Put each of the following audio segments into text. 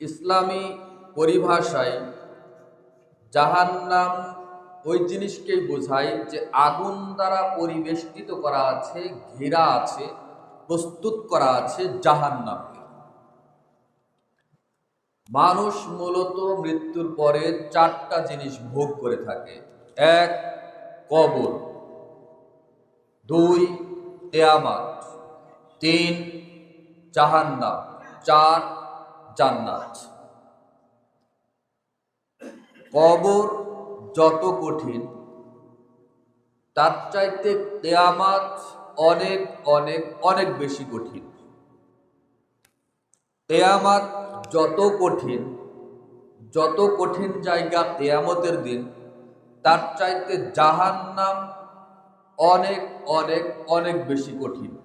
ইসলামী পরিভাষায় জাহান্নাম ওই জিনিসকেই বোঝায় যে আগুন দ্বারা পরিবেষ্টিত করা আছে, ঘেরা আছে, প্রস্তুত করা আছে জাহান্নামকে। মানুষ মূলত মৃত্যুর পরে চারটা জিনিস ভোগ করে থাকে। এক, কবর। দুই তেয়ামাত তিন, জাহান্নাম। চার জান্নাত। কবর যত কঠিন, তার চাইতে তেয়ামাত অনেক অনেক অনেক বেশি কঠিন। তেয়ামাত যত কঠিন যত কঠিন জায়গা তেয়ামতের দিন, তার চাইতে জাহান্নাম অনেক অনেক অনেক বেশি কঠিন।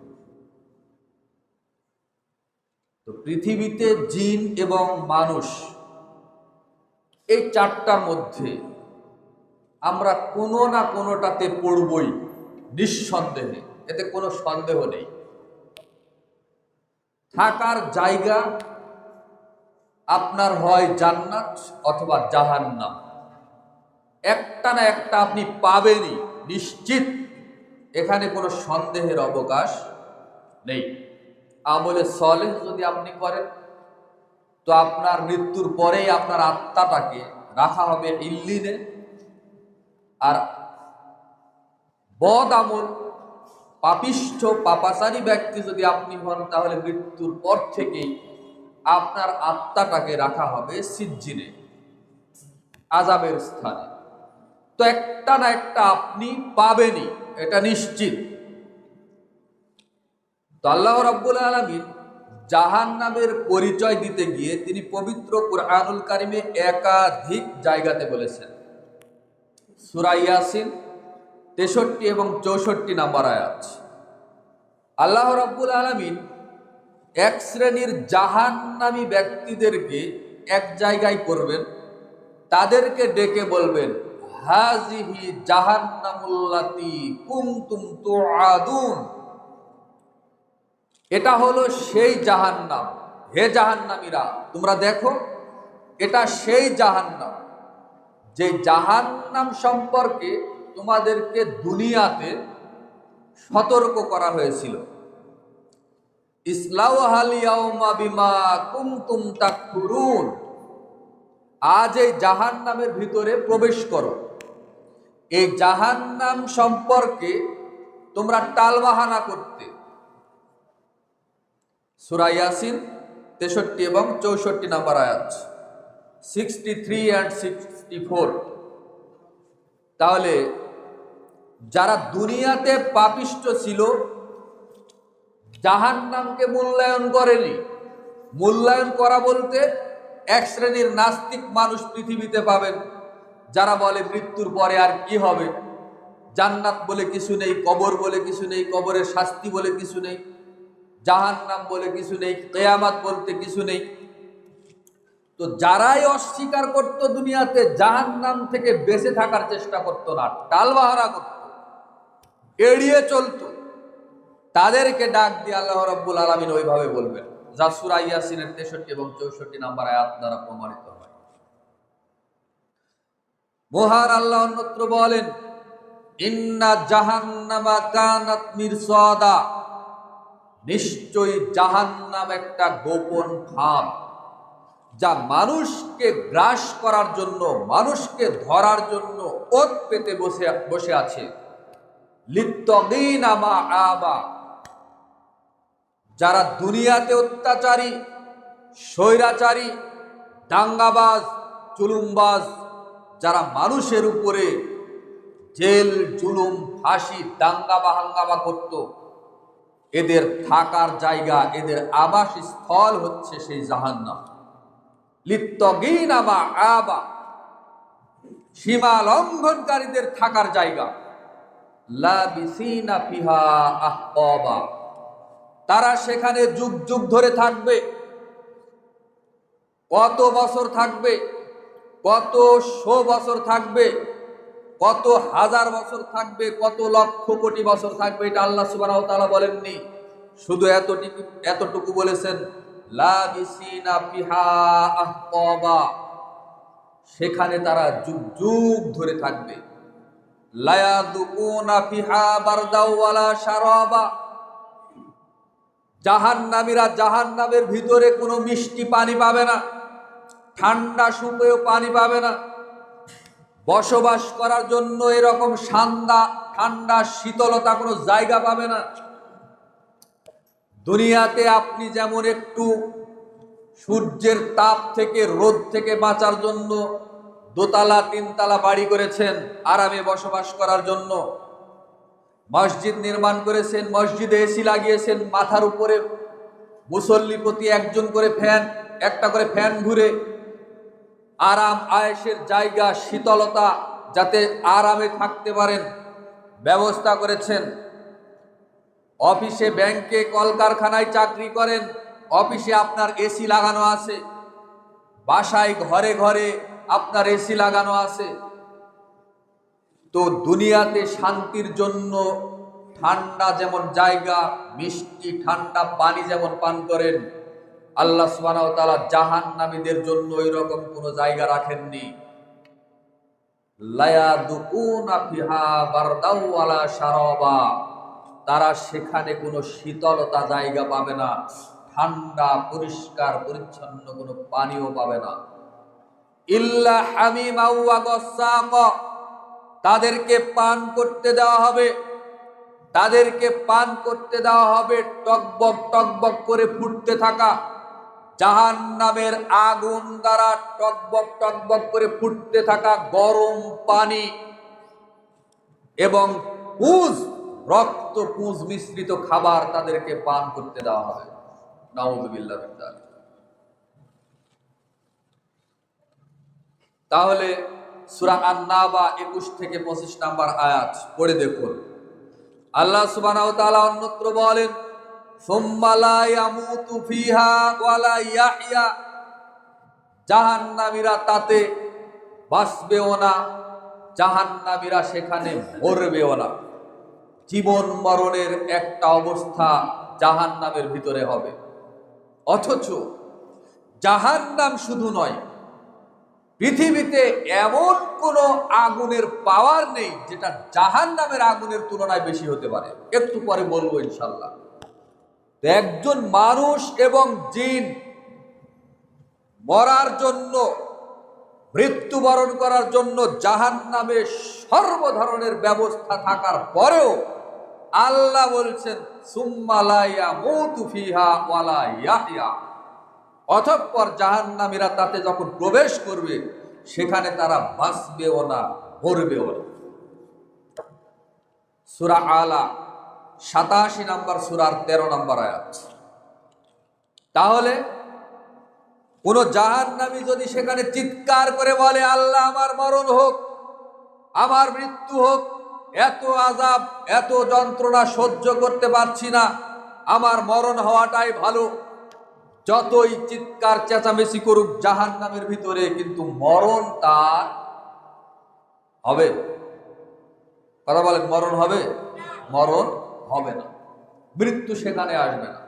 তো পৃথিবীতে জিন এবং মানুষ এই চারটার মধ্যে আমরা কোনো না কোনোটাতে পড়বই নিঃসন্দেহে, এতে কোনো সন্দেহ নেই। থাকার জায়গা আপনার হয় জান্নাত অথবা জাহান্নাম। একটা না একটা আপনি পাবেনই, নিশ্চিত। এখানে কোনো সন্দেহের অবকাশ নেই। আমলে সলেহ যদি আপনি করেন, তো আপনার মৃত্যুর পরেই আপনার আত্মাটাকে রাখা হবে ইল্লিনে আর বদ আমল, পাপিষ্ঠ, পাপাচারী ব্যক্তি যদি আপনি হন, তাহলে মৃত্যুর পর থেকেই আপনার আত্মাটাকে রাখা হবে সিজ্জিনে আজাবের স্থানে। তো একটা না একটা আপনি পাবেনই, এটা নিশ্চিত। তো আল্লাহ রাব্বুল আলমিন জাহান নামের পরিচয় দিতে গিয়ে তিনি পবিত্র কুরআনুল কারিমে একাধিক জায়গাতে বলেছেন। সুরাইয়াসিন তেষট্টি এবং চৌষট্টি নাম্বার আয়াত। আল্লাহ রাব্বুল আলমিন এক শ্রেণির জাহান্নামী ব্যক্তিদেরকে এক জায়গায় করবেন, তাদেরকে ডেকে বলবেন হাজিহি জাহান্নামুল্লাতি কুমতুম তুআদুন। এটা হলো সেই জাহান্নাম। হে জাহান্নামীরা, তোমরা দেখো, এটা সেই জাহান্নাম। যে জাহান্নাম সম্পর্কে তোমাদেরকে দুনিয়াতে সতর্ক করা হয়েছিল। আজ এই জাহান্নামের ভিতরে প্রবেশ করো। এই জাহান্নাম সম্পর্কে তোমরা টালবাহানা করতে। সুরা ইয়াসিন, তেষট্টি এবং চৌষট্টি নাম্বার আয়াত sixty three and sixty four তাহলে যারা দুনিয়াতে পাপিষ্ট ছিল জাহান নামকে মূল্যায়ন করেনি। মূল্যায়ন করা বলতে এক শ্রেণির নাস্তিক মানুষ পৃথিবীতে পাবেন, যারা বলে মৃত্যুর পরে আর কি হবে? জান্নাত বলে কিছু নেই, কবর বলে কিছু নেই, কবরের শাস্তি বলে কিছু নেই। জাহান নাম বলে কিছু নেই, কেয়ামাত বলতে কিছু নেই। তো যারাই অস্বীকার করত দুনিয়াতে জাহান নাম থেকে বেঁচে থাকার চেষ্টা করত না, টালবাহারা করত, এড়িয়ে চলতো। তাদেরকে ডাক দিয়ে আল্লাহ রব্বুল আলমিন ওইভাবে বলবেন। জাসুরা ইয়াসিনের তেষট্টি এবং চৌষট্টি নাম্বার আয়াত দ্বারা প্রমাণিত হয়। মোহার আল্লাহ অন্যত্র বলেন, ইন্না জাহান্নামা কানাত মিরসাদা। নিশ্চয়ই জাহান্নাম একটা গোপন ফাঁদ যা মানুষকে গ্রাস করার জন্য, মানুষকে ধরার জন্য ওত পেতে বসে বসে আছে। লিত্তগিনামা আবা, যারা দুনিয়াতে অত্যাচারী, স্বৈরাচারী, দাঙ্গাবাজ, চুলুমবাজ, যারা মানুষের উপরে জেল, জুলুম, ফাঁসি দাঙ্গা বা হাঙ্গামা করত এদের থাকার জায়গা, এদের আবাস স্থল হচ্ছে সেই জাহান্নাম। লিত্তগিনামা আবা। সীমা লঙ্ঘনকারীদের থাকার জায়গা। তারা সেখানে যুগ যুগ ধরে থাকবে। কত বছর থাকবে? কত শো বছর থাকবে? কত হাজার বছর থাকবে, কত লক্ষ কোটি বছর থাকবে, এটা আল্লাহ সুবাহ তাআলা বলেননি। শুধু এতটুকু এতটুকু বলেছেন সেখানে তারা যুগ যুগ ধরে থাকবে। ওয়ালা শারাবা। জাহান্নামীরা জাহান্নামের ভিতরে কোনো মিষ্টি পানি পাবে না, ঠান্ডা সুপেয় পানি পাবে না। বসবাস করার জন্য এরকম শান্দা ঠান্ডা, শীতলতা কোনো জায়গা পাবে না। দুনিয়াতে আপনি যেমন একটু সূর্যের তাপ থেকে, রোদ থেকে বাঁচার জন্য দোতলা, তিনতলা বাড়ি করেছেন, আরামে বসবাস করার জন্য। মসজিদ নির্মাণ করেছেন, মসজিদে এসি লাগিয়েছেন, মাথার উপরে মুসল্লি প্রতি একজন করে ফ্যান, একটা করে ফ্যান ঘুরে আরাম আয়েসের জায়গা, শীতলতা, যাতে আরামে থাকতে পারেন, ব্যবস্থা করেছেন। অফিসে ব্যাংকে কলকারখানায় চাকরি করেন, অফিসে আপনার এসি লাগানো আছে, বাসায় ঘরে ঘরে আপনার এসি লাগানো আছে। তো দুনিয়াতে শান্তির জন্য ঠান্ডা যেমন জায়গা, মিষ্টি, ঠান্ডা পানি যেমন পান করেন আল্লাহ সুবহানাহু ওয়া তাআলা জাহান্নামীদের জন্য রকম কোনো জায়গা রাখেননি। তারা সেখানে কোনো শীতলতা জায়গা পাবে না, ঠান্ডা, পরিষ্কার, পরিচ্ছন্ন, কোনো পানিও পাবে না। ইল্লা তাদেরকে পান করতে দেওয়া হবে। তাদেরকে পান করতে দেওয়া হবে টকবক টকবক করে ফুটতে থাকা। জাহান নামের আগুন দ্বারা টকবক টকবক করে ফুটতে থাকা গরম পানি এবং পুজ, রক্ত পুজ মিশ্রিত খাবার তাদেরকে পান করতে দেওয়া হবে নাউজুবিল্লাহ। তাহলে সুরা আন্নাবা একুশ থেকে পঁচিশ নাম্বার আয়াত, পড়ে দেখুন আল্লাহ তাআলা অন্যত্র বলেন জাহান্নামীরা তাতে বাঁচবেও না, জাহান্নামীরা সেখানে মরবেও না। জীবন মরণের একটা অবস্থা জাহান্নামের ভিতরে হবে। অথচ জাহান্নাম শুধু নয়, পৃথিবীতে এমন কোন আগুনের পাওয়ার নেই যেটা জাহান নামের আগুনের তুলনায় বেশি হতে পারে। একটু পরে বলব ইনশাল্লাহ একজন মানুষ এবং জিন মরার জন্য, মৃত্যুবরণ করার জন্য জাহান নামে সর্ব ধরনের ব্যবস্থা থাকার পরেও আল্লাহ বলছেন সুম্মালাইয়া ফিহা ওয়ালা তাতে যখন প্রবেশ করবে, সেখানে তারা বাঁচবেও না, মরবেও না। সুরা আলা সাতাশি নাম্বার সুরার তেরো নাম্বার আয়াত। তাহলে কোন জাহান্নামী যদি সেখানে চিৎকার করে বলে আল্লাহ আমার মরণ হোক আমার মৃত্যু হোক এত আজাব এত যন্ত্রণা সহ্য করতে পারছি না আমার মরণ হওয়াটাই ভালো। যতই চিৎকার চেঁচামেচি করুক জাহান নামের ভিতরে কিন্তু মরণ তার হবে। কথা বলেন মরণ হবে? মরণ হবে না। মৃত্যু সেখানে আসবে না।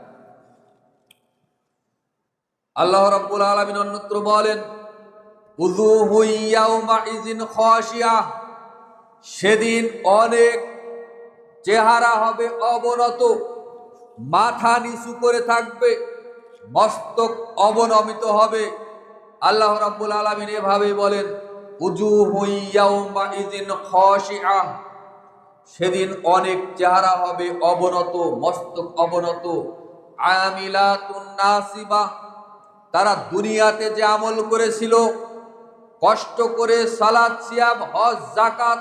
আল্লাহ রাব্বুল আলামিন অন্যত্র বলেন সেদিন অনেক চেহারা হবে অবনত, মাথা নিচু করে থাকবে, মস্তক অবনমিত হবে। আল্লাহ রাব্বুল আলামিন এভাবে বলেন উজুহু ইয়াউমা ইযিন খাশিয়া। সেদিন অনেক চেহারা হবে অবনত, মস্তক অবনত। নাসিবা, তারা দুনিয়াতে যে আমল করেছিল, কষ্ট করে সালাত, সিয়াম, হজ জাকাত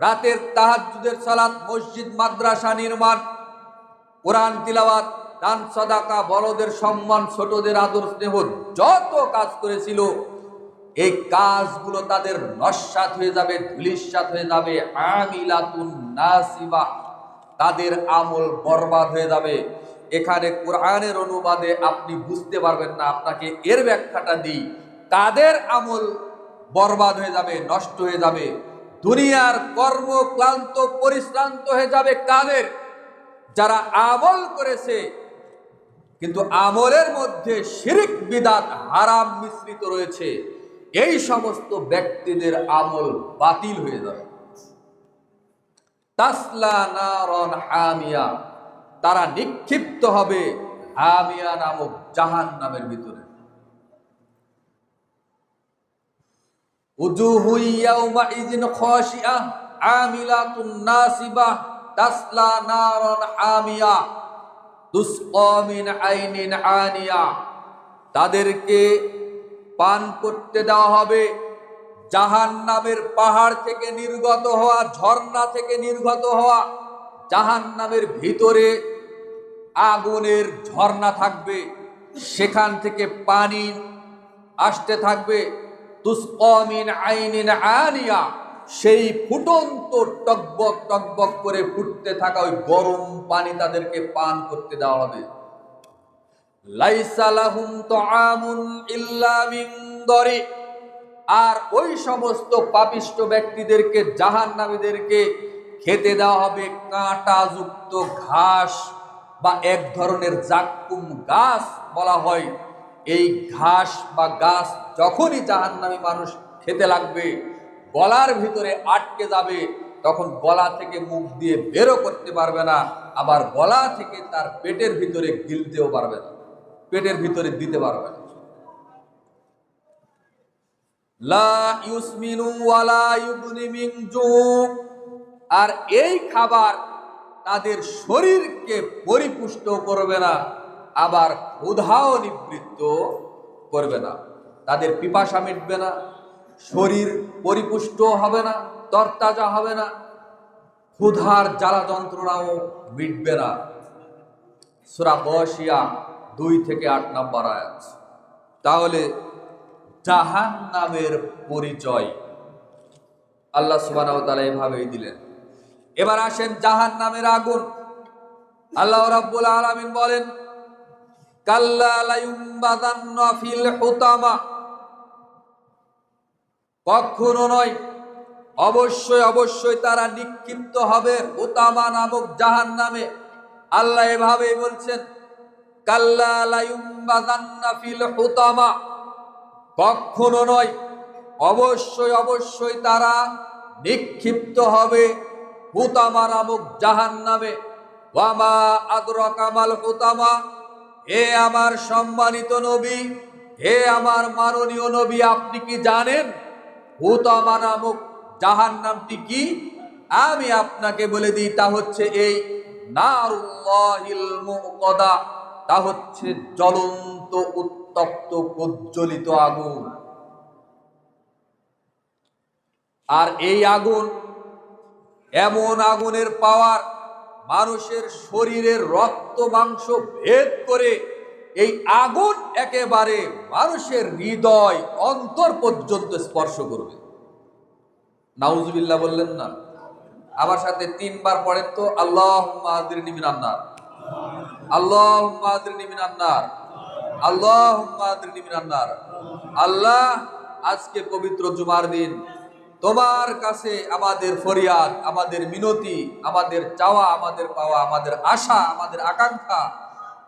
রাতের তাহাজ্জুদের সালাত, মসজিদ, মাদ্রাসা নির্মাণ, কোরআন তিলাওয়াত, দান, সদাকা, বড়দের সম্মান, ছোটদের আদর, স্নেহ, যত কাজ করেছিল এই কাজগুলো তাদের নস্বাত হয়ে যাবে ধুলিস্বাত হয়ে যাবে, আমিলাতুন নাসিবা তাদের আমল বরবাদ হয়ে যাবে। এখানে কোরআনের অনুবাদে আপনি বুঝতে পারবেন না, আপনাকে এর ব্যাখ্যাটা দিই। তাদের আমল বরবাদ হয়ে যাবে, নষ্ট হয়ে যাবে। দুনিয়ার কর্ম ক্লান্ত, পরিশ্রান্ত হয়ে যাবে কাদের? যারা আমল করেছে, কিন্তু আমলের মধ্যে শিরিক, বিদাত, হারাম মিশ্রিত রয়েছে। এই সমস্ত ব্যক্তিদের আমল বাতিল হয়ে যাবে। তাসলা নারন হামিয়া। তারা নিক্ষিপ্ত হবে হামিয়া নামক জাহান নামের ভিতরে তাদেরকে পান করতে দেওয়া হবে। জাহান নামের পাহাড় থেকে নির্গত হওয়া, ঝর্ণা থেকে নির্গত হওয়া জাহান নামের ভিতরে আগুনের ঝর্ণা থাকবে। সেখান থেকে পানি আসতে থাকবে। তুসকমিন আইনিন আনিয়া, সেই ফুটন্ত টকবক টকবক করে ফুটতে থাকা ওই গরম পানি তাদেরকে পান করতে দেওয়া হবে। লাইসা লাহুম তুআমুন ইল্লা মিন আর ওই সমস্ত পাপিষ্ট ব্যক্তিদেরকে, জাহান্নামীদেরকে খেতে দেওয়া হবে কাঁটাযুক্ত ঘাস বা এক ধরনের জাক্কুম গাছ বলা হয়। এই ঘাস বা গাছ যখনই জাহান্নামী মানুষ খেতে লাগবে, গলার ভিতরে আটকে যাবে, তখন গলা থেকে মুখ দিয়ে বেরো করতে পারবে না, আবার গলা থেকে তার পেটের ভিতরে গিলতেও পারবে না। পেটের ভিতরে দিতে পারবে আর এই খাবার তাদের শরীরকে পরিপুষ্ট করবে না, আবার ক্ষুধাও নিবৃত্ত করবে না। তাদের পিপাসা মিটবে না, শরীর পরিপুষ্ট হবে না, তরতাজা হবে না, ক্ষুধার জ্বালা যন্ত্রণাও মিটবে না। সুরা বসিয়া দুই থেকে আট নাম্বার আয়াত। তাহলে জাহান নামের পরিচয় আল্লাহ সুবাহ এভাবেই দিলেন। এবার আসেন জাহান নামের আগুন। আল্লাহ রাব্বুল আলামিন বলেন কখনো নয়, অবশ্যই অবশ্যই তারা নিক্ষিপ্ত হবে হুতামা নামক জাহান নামে আল্লাহ এভাবেই বলছেন কখনো নয়, অবশ্যই অবশ্যই তারা নিক্ষিপ্ত হবে হুতামা নামক জাহান নামে। ওয়ামা আদরকামাল হুতামা। হে আমার সম্মানিত নবী, হে আমার মাননীয় নবী, আপনি কি জানেন হুতামা নামক জাহান নামটি কি? আমি আপনাকে বলে দিই, তা হচ্ছে এই নারুল্লাহিল মুকদা। তা হচ্ছে জ্বলন্ত, উত্তপ্ত, প্রজ্বলিত আগুন। আর এই আগুন এমন আগুনের পাওয়ার, মানুষের শরীরের রক্ত, মাংস ভেদ করে এই আগুন একেবারে মানুষের হৃদয় অন্তর পর্যন্ত স্পর্শ করবে। নাউজুবিল্লাহ বললেন না। আমার সাথে তিনবার পড়েন তো আল্লাহ মাহাদিনী মিনান্নার আল্লাহ মিনান্নার। আল্লাহ মিনান্নার। আল্লাহ, আজকে পবিত্র জুমার দিন। তোমার কাছে আমাদের ফরিয়াদ, আমাদের মিনতি, আমাদের চাওয়া, আমাদের পাওয়া, আমাদের আশা, আমাদের আকাঙ্ক্ষা,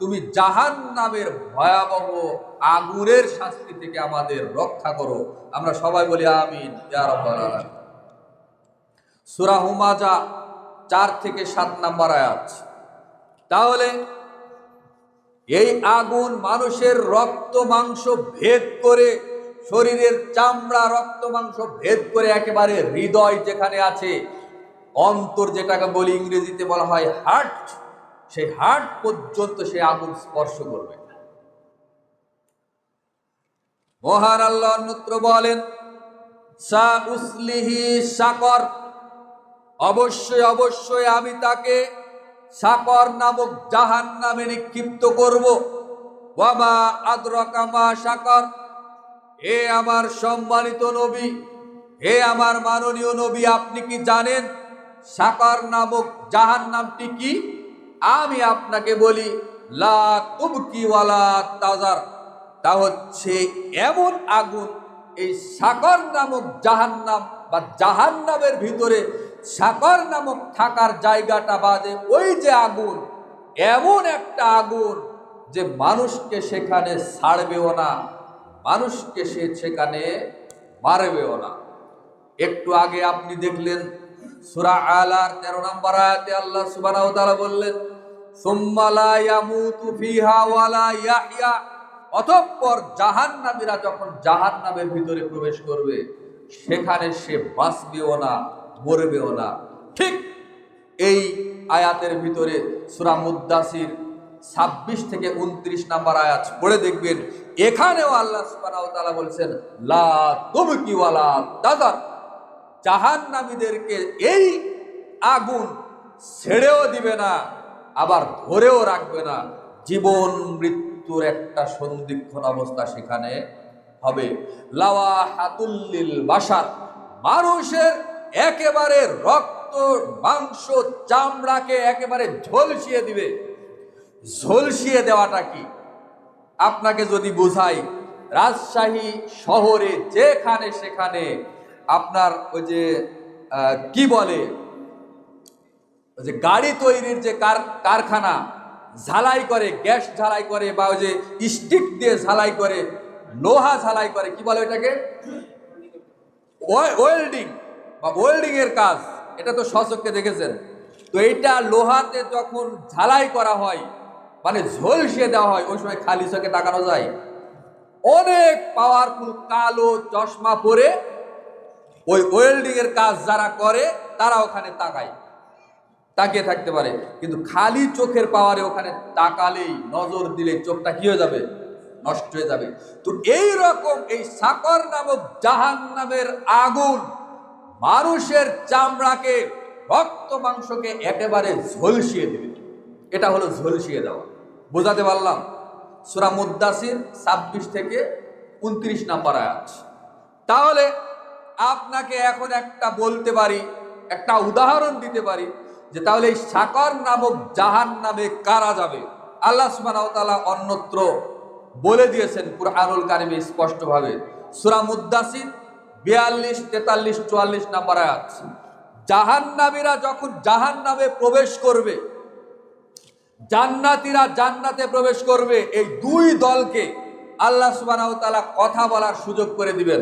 তুমি জাহান নামের ভয়াবহ আগুনের শাস্তি থেকে আমাদের রক্ষা করো। আমরা সবাই বলি আমিন, ইয়া রাব্বাল আলামিন। সূরা হুমাজা চার থেকে সাত নাম্বার আয়াত। তাহলে এই আগুন মানুষের রক্ত মাংস ভেদ করে, শরীরের চামড়া রক্ত মাংস ভেদ করে একেবারে হৃদয় যেখানে আছে, অন্তর যেটাকে বলি ইংরেজিতে বলা হয় হার্ট, সেই হার্ট পর্যন্ত সে আগুন স্পর্শ করবে। মহান আল্লাহ অন্যত্র বলেন, সা সাকর অবশ্যই অবশ্যই আমি তাকে সাকর নামক জাহান নামে নিক্ষিপ্ত করব। বাবা আদ্রকামা সাকর। হে আমার সম্মানিত নবী, হে আমার মাননীয় নবী, আপনি কি জানেন সাকর নামক জাহান নামটি কি? আমি আপনাকে বলি, লা তুবকি ওয়ালা তাজার। তা হচ্ছে এমন আগুন, এই সাকর নামক জাহান্নাম বা জাহান্নামের ভিতরে সাকর নামক থাকার জায়গাটা বাদে ওই যে আগুন, এমন একটা আগুন যে মানুষকে সেখানে ছাড়বেও না, মানুষকে সে সেখানে মারবেও না। একটু আগে আপনি দেখলেন, সুরা আলার তেরো নম্বর আয়াতে আল্লাহ ওয়া বললেন অতঃপর জাহান্নামীরা যখন জাহান্নামের ভিতরে প্রবেশ করবে, সেখানে সে বাঁচবেও না। মরবেও না। ঠিক এই আয়াতের ভিতরে সূরা মুদ্দাসির ছাব্বিশ থেকে উনত্রিশ নাম্বার আয়াত পড়ে দেখবেন, এখানেও আল্লাহ তাআলা বলছেন, লা তুবকি ওয়ালা তাদার জাহান্নামীদেরকে এই আগুন ছেড়েও দিবে না, আবার ধরেও রাখবে না। জীবন মৃত্যুর একটা সন্দিক্ষণ অবস্থা সেখানে হবে। লাওয়া হাতুল্লিল বাসার মানুষের একেবারে রক্ত, মাংস, চামড়াকে একেবারে ঝলসিয়ে দিবে। ঝলসিয়ে দেওয়াটা কি? আপনাকে যদি বোঝাই, রাজশাহী শহরে যেখানে সেখানে আপনার ওই যে কি বলে? ওই যে গাড়ি তৈরির যে কার, কারখানা, ঝালাই করে, গ্যাস ঝালাই করে বা ওই যে স্টিক দিয়ে ঝালাই করে, লোহা ঝালাই করে, কি বলে ওইটাকে? ওয়েল্ডিং। বা ওয়েল্ডিং এর কাজ, এটা তো সচককে দেখেছেন। তো এইটা লোহাতে যখন ঝালাই করা হয় মানে ঝলসিয়ে দেওয়া হয়, ওই সময় খালি চোখে তাকানো যায়। অনেক পাওয়ারফুল কালো চশমা পরে ওই ওয়েল্ডিং এর কাজ যারা করে, তারা ওখানে তাকায়। তাকিয়ে থাকতে পারে। কিন্তু খালি চোখের পাওয়ারে ওখানে তাকালেই নজর দিলে চোখটা কি হয়ে যাবে? নষ্ট হয়ে যাবে। তো এই রকম এই সাকর নামক জাহান নামের আগুন মানুষের চামড়াকে, রক্ত মাংসকে একেবারে ঝলসিয়ে দেবে। এটা হলো ঝলসিয়ে দেওয়া। বোঝাতে পারলাম? সুরা মুদাসির ছাব্বিশ থেকে উনত্রিশ নাম্বার আয়াত। তাহলে আপনাকে এখন একটা বলতে পারি, একটা উদাহরণ দিতে পারি যে তাহলে এই সাকর নামক জাহান নামে কারা যাবে? আল্লাহ সুবহানাহু অন্যত্র বলে দিয়েছেন কুরআনুল কারিমে স্পষ্টভাবে। সূরা মুদ্দাসির বিয়াল্লিশ, তেতাল্লিশ, চুয়াল্লিশ নাম্বার আয়াত। জাহান্নামীরা যখন জাহান্নামে প্রবেশ করবে, জান্নাতীরা জান্নাতে প্রবেশ করবে, এই দুই দলকে আল্লাহ সুবহানাহু ওয়া তাআলা কথা বলার সুযোগ করে দিবেন।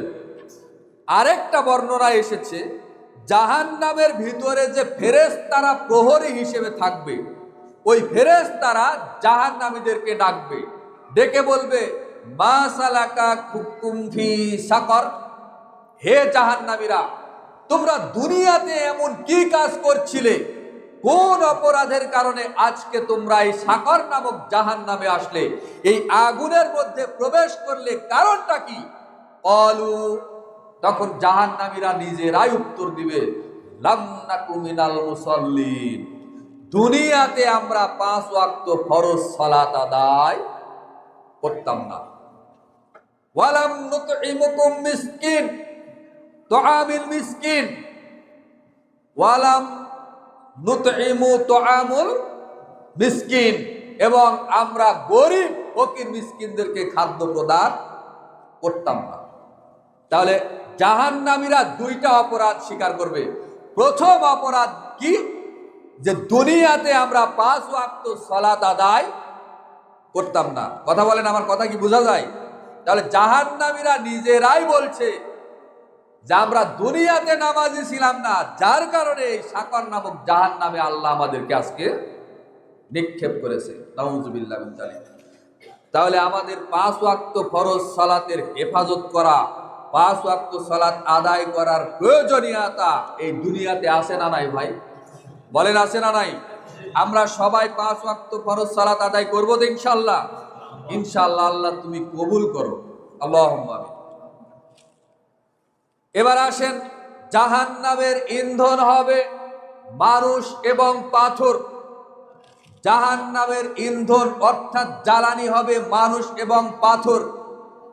আরেকটা বর্ণনা এসেছে, জাহান্নামের ভিতরে যে ফেরেশতারা প্রহরী হিসেবে থাকবে, ওই ফেরেশতারা জাহান্নামীদেরকে ডাকবে। ডেকে বলবে, মা সালাকা খুকুম ফি সাকর। হে জাহান্নামীরা, তোমরা দুনিয়াতে এমন কি কাজ করছিলে? কোন অপরাধের কারণে আজকে তোমরা এই সাকর নামক জাহান নামে আসলে? এই আগুনের মধ্যে প্রবেশ করলে কারণটা কি? অলু তখন জাহান নামীরা নিজেরাই উত্তর দিবে মুসল্লিন, দুনিয়াতে আমরা পাঁচ ওয়াক্ত ফরজ সালাত আদায় করতাম না। ওয়ালাম নুতইমুকুম মিসকিন তুআমিল মিসকিন। ওয়ালাম নুতইমু তুআমুল মিসকিন। এবং আমরা গরিব ফকির মিসকিনদেরকে খাদ্য প্রদান করতাম না। তাহলে জাহান্নামীরা দুইটা অপরাধ স্বীকার করবে। প্রথম অপরাধ কি? যে দুনিয়াতে আমরা পাঁচ ওয়াক্ত সালাত আদায় করতাম না। কথা বলেন, আমার কথা কি বোঝা যায়? তাহলে জাহান্নামীরা নিজেরাই বলছে যে আমরা দুনিয়াতে নামাজি ছিলাম না, যার কারণে এই সাকর নামক জাহান নামে আল্লাহ আমাদেরকে আজকে নিক্ষেপ করেছে। তাহলে আমাদের পাঁচ ওয়াক্ত ফরজ সালাতের হেফাজত করা, পাঁচ ওয়াক্ত সালাত আদায় করার প্রয়োজনীয়তা এই দুনিয়াতে আসে না নাই ভাই? বলেন আছে না নাই? আমরা সবাই পাঁচ ওয়াক্ত ফরজ সালাত আদায় করব তো ইনশাল্লাহ ইনশাল্লাহ আল্লাহ তুমি কবুল করো। আল্লাহ এবার আসেন জাহান নামের ইন্ধন হবে মানুষ এবং পাথর। জাহান নামের ইন্ধন অর্থাৎ জ্বালানি হবে মানুষ এবং পাথর।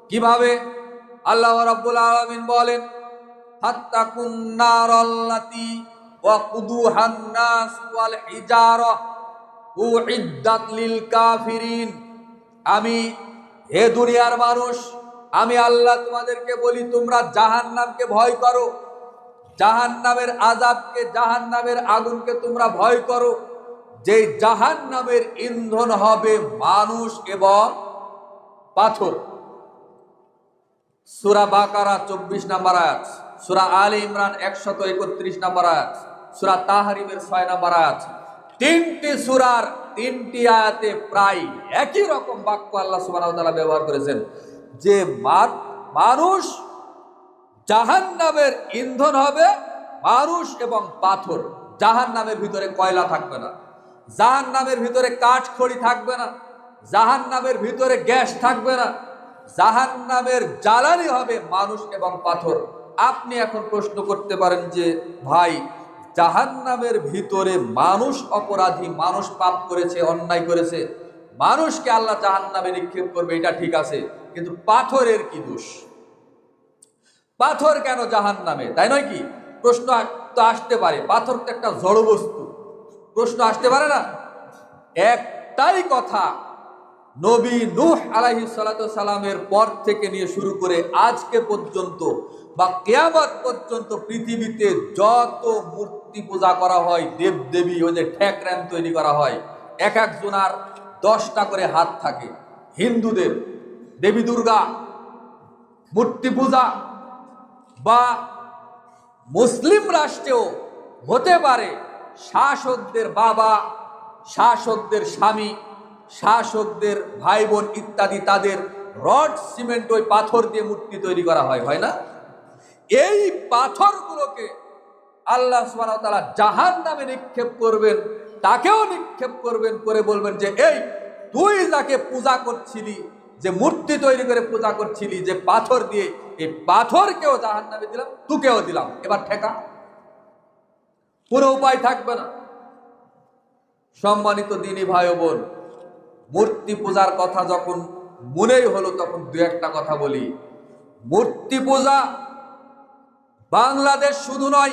কীভাবে? আল্লাহ রাব্বুল আলামিন বলেন আমি, হে দুনিয়ার মানুষ আমি আল্লাহ তোমাদেরকে বলি, তোমরা জাহান্নামকে ভয় করো। জাহান জাহান্নামের আজাবকে জাহান্নামের আগুনকে তোমরা ভয় করো। যে জাহান নামের ইন্ধন হবে মানুষ এবং পাথর। সুরা বাকারা চব্বিশ নাম্বার আয়াত, সুরা আলী ইমরান একশত একত্রিশ নাম্বার আয়াত, সুরা তাহারিমের ছয় নাম্বার আয়াত। তিনটি সুরার তিনটি আয়াতে প্রায় একই রকম বাক্য আল্লাহ ওয়া ব্যবহার করেছেন। যে মানুষ জাহান নামের ইন্ধন হবে, মানুষ এবং পাথর। জাহান নামের ভিতরে কয়লা থাকবে না। জাহান নামের ভিতরে কাঠ খড়ি থাকবে না। জাহান নামের ভিতরে গ্যাস থাকবে না। জাহান নামের জ্বালানি হবে মানুষ এবং পাথর। আপনি এখন প্রশ্ন করতে পারেন যে, ভাই জাহান নামের ভিতরে মানুষ অপরাধী, মানুষ পাপ করেছে, অন্যায় করেছে মানুষকে আল্লাহ জাহান নামে নিক্ষেপ করবে, এটা ঠিক আছে, কিন্তু পাথরের কি দোষ? পাথর কেন জাহান নামে তাই নয় কি? প্রশ্ন তো আসতে পারে, পাথর তো একটা জড় বস্তু। প্রশ্ন আসতে পারে না? একটাই কথা, নবী নূহ আলাইহি সালামের পর থেকে নিয়ে শুরু করে আজকে পর্যন্ত বা কেয়ামত পর্যন্ত পৃথিবীতে যত মূর্তি পূজা করা হয় দেব দেবী ওই যে ঠেকরান তৈরি করা হয়, এক একজনার দশটা করে হাত থাকে। হিন্দুদের দেবী দুর্গা, মূর্তি পূজা বা মুসলিম রাষ্ট্রেও হতে পারে শাসকদের বাবা, শাসকদের স্বামী, শাসকদের ভাই বোন ইত্যাদি তাদের রড, সিমেন্ট ওই পাথর দিয়ে মূর্তি তৈরি করা হয় হয় না? এই পাথরগুলোকে আল্লাহ সুবহানাহু ওয়া তাআলা জাহান নামে নিক্ষেপ করবেন। তাকেও নিক্ষেপ করবেন, করে বলবেন যে, এই, তুই যাকে পূজা করছিলি, যে মূর্তি তৈরি করে পূজা করছিলি, যে পাথর দিয়ে এই পাথরকেও জাহান নামে দিলাম, তুকেও দিলাম। এবার ঠেকা। কোনো উপায় থাকবে না। সম্মানিত দিনী ভাই বোন, মূর্তি পূজার কথা যখন মনেই হলো, তখন দু একটা কথা বলি। মূর্তি পূজা বাংলাদেশ শুধু নয়